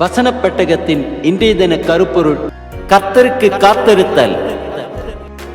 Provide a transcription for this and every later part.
வசன பெட்டகத்தின் இன்றைய தின கருப்பொருள் கர்த்தருக்கு காத்திருத்தல்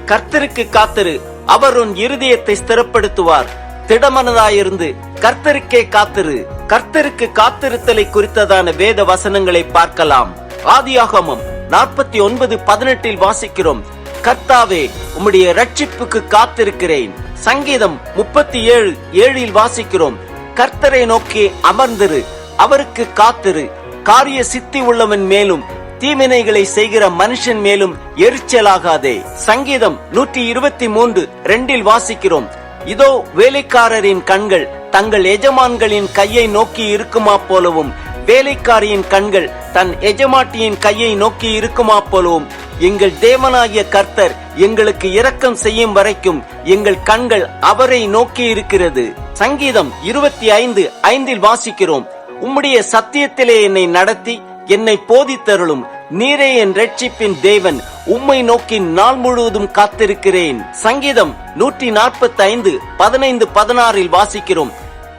கர்த்தருக்கு காத்திரு அவர் உன் இருதயத்தை ஸ்திரப்படுத்துவார். திடமனதாயிருந்து கர்த்தருக்கே காத்திரு கர்த்தருக்கு காத்திருத்தலை குறித்ததான வேத வசனங்களை பார்க்கலாம். ஆதியாகமம் நாற்பத்தி ஒன்பது பதினெட்டில் வாசிக்கிறோம். கர்த்தாவே உம்முடைய ரட்சிப்புக்கு காத்திருக்கிறேன். சங்கீதம் முப்பத்தி ஏழு ஏழில் வாசிக்கிறோம். கர்த்தரை நோக்கி அமர்ந்திரு அவருக்கு காத்திரு காரிய சித்தி உள்ளவன் மேலும் தீவினைகளை செய்கிற மனுஷன் மேலும் எரிச்சலாகாதே. சங்கீதம் நூற்றி இருபத்தி மூன்று ரெண்டில் வாசிக்கிறோம். இதோ வேலைக்காரரின் கண்கள் தங்கள் எஜமான்களின் கையை நோக்கி இருக்குமா போலவும் வேலைக்காரியின் கண்கள் தன் எஜமாட்டியின் கையை நோக்கி இருக்குமா போலவும் எங்கள் தேவனாகிய கர்த்தர் எங்களுக்கு இரக்கம் செய்யும் வரைக்கும் எங்கள் கண்கள் அவரை நோக்கி இருக்கிறது. சங்கீதம் இருபத்தி ஐந்து ஐந்தில் வாசிக்கிறோம். உம்முடைய சத்தியத்திலே என்னை நடத்தி என்னை போதித்தருளும். நீரே என் ரட்சிப்பின் தேவன். உம்மை நோக்கி நாள் முழுவதும் காத்திருக்கிறேன். சங்கீதம் நூற்றி நாற்பத்தி ஐந்து பதினைந்து பதினாறில் வாசிக்கிறோம்.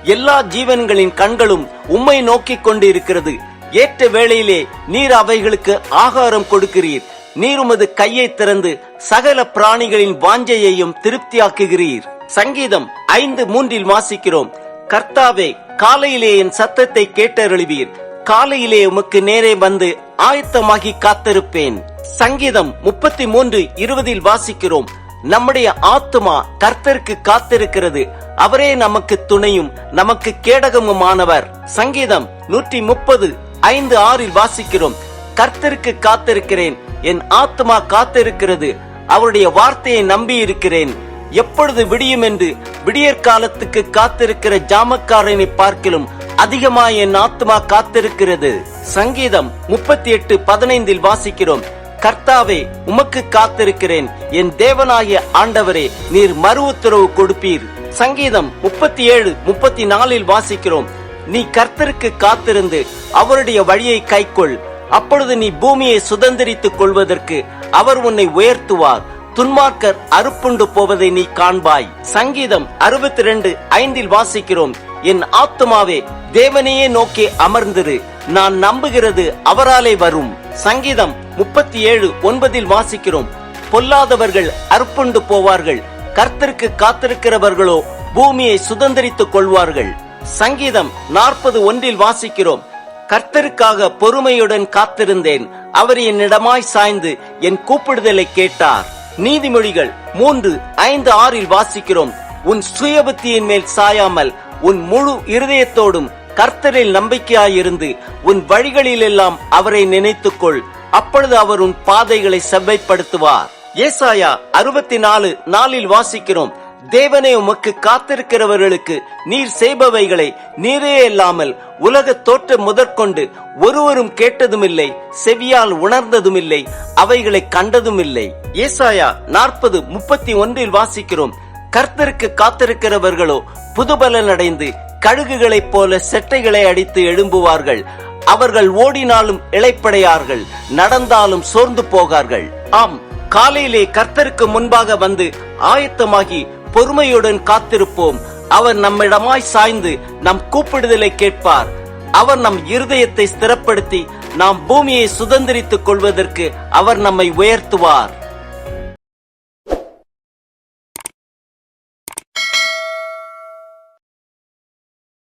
எல்லா ஜீவன்களின் கண்களும் உம்மை நோக்கி கொண்டிருக்கிறது. ஏற்ற வேளையிலே நீர் அவைகளுக்கு ஆகாரம் கொடுக்கிறீர். நீர் உமது கையை திறந்து சகல பிராணிகளின் வாஞ்சையையும் திருப்தியாக்குகிறீர். சங்கீதம் ஐந்து மூன்றில் வாசிக்கிறோம். கர்த்தாவே காலையிலே என் சத்தத்தை கேட்டருளுவீர். காலையிலே உமக்கு நேரே வந்து ஆயத்தமாகி காத்திருப்பேன். சங்கீதம் முப்பத்தி மூன்று இருபதில் வாசிக்கிறோம். நம்முடைய ஆத்மா கர்த்தருக்கு காத்திருக்கிறது. அவரே நமக்கு துணையும் நமக்கு கேடகமுமானவர். சங்கீதம் நூற்றி முப்பது ஐந்து ஆறில் வாசிக்கிறோம். கர்த்தருக்கு காத்திருக்கிறேன். என் ஆத்மா காத்திருக்கிறது. அவருடைய வார்த்தையை நம்பி இருக்கிறேன் எப்பொழுது விடியும் என்று விடியற் காலத்துக்கு காத்திருக்கிற ஜாமக்காரனை பார்க்கிலும் அதிகமாய் என் ஆத்மா காத்திருக்கிறது. சங்கீதம் முப்பத்தி எட்டு பதினைந்தில் வாசிக்கிறோம் கர்த்தாவே உமக்கு காத்திருக்கிறேன். என் தேவனாகிய ஆண்டவரே நீர் மறு உத்தரவு கொடுப்பீர். சங்கீதம் முப்பத்தி ஏழு முப்பத்தி நாலில் வாசிக்கிறோம் நீ கர்த்தருக்கு காத்திருந்து அவருடைய வழியை கைக்கொள். அப்பொழுது நீ பூமியை சுதந்திரித்துக் கொள்வதற்கு அவர் உன்னை உயர்த்துவார். துன்மார்க்கர் அறுப்புண்டு போவதை நீ காண்பாய். சங்கீதம் அறுபத்தி ரெண்டு ஐந்தில் வாசிக்கிறோம் என் ஆத்துமாவே தேவனையே நோக்கி அமர்ந்திரு. நான் நம்புகிறது அவராலே வரும். சங்கீதம் முப்பத்தி ஏழு ஒன்பதில் வாசிக்கிறோம் பொல்லாதவர்கள் அற்புண்டு போவார்கள். கர்த்தருக்கு காத்திருக்கிறவர்களோ பூமியை சுதந்திரித்துக் கொள்வார்கள். சங்கீதம் நாற்பது ஒன்றில் வாசிக்கிறோம் கர்த்தருக்காக பொறுமையுடன் காத்திருந்தேன். அவர் என்னிடமாய் சாய்ந்து என் கூப்பிடுதலை கேட்டார். நீதிமொழிகள் மூன்று ஐந்து ஆறில் வாசிக்கிறோம். உன் சுயபுத்தியின் மேல் சாயாமல் உன் முழு இருதயத்தோடும் கர்த்தரில் நம்பிக்கையாயிருந்து உன் வழிகளில் எல்லாம் அவரை நினைத்துக்கொள். அப்பொழுது அவர் உன் பாதைகளை செவ்வைப்படுத்துவார். ஏசாயா அறுபத்தி நாலு நாளில் வாசிக்கிறோம். தேவனே உமக்கு காத்திருக்கிறவர்களுக்கு நீர் செய்பவைகளை நீரே இல்லாமல் உலக தோற்றம் முதற்கொண்டு ஒருவரும் கேட்டதுமில்லை செவியால் உணர்ந்ததுமில்லை அவைகளை கண்டதுமில்லை. ஏசாயா நாற்பது முப்பத்தி ஒன்றில் வாசிக்கிறோம் கர்த்தருக்கு காத்திருக்கிறவர்களோ புதுபலன் அடைந்து கழுகுகளைப் போல செட்டைகளை அடித்து எழும்புவார்கள். அவர்கள் ஓடினாலும் இளைப்படையார்கள் நடந்தாலும் சோர்ந்து போகார்கள். ஆம் காலையிலே கர்த்தருக்கு முன்பாக வந்து ஆயத்தமாகி பொறுமையுடன் காத்திருப்போம். அவர் நம்மிடமாய் சாய்ந்து நம் கூப்பிடுதலை கேட்பார். அவர் நம் இருதயத்தை ஸ்திரப்படுத்தி நாம் பூமியை சுதந்திரித்துக் கொள்வதற்கு அவர் நம்மை உயர்த்துவார்.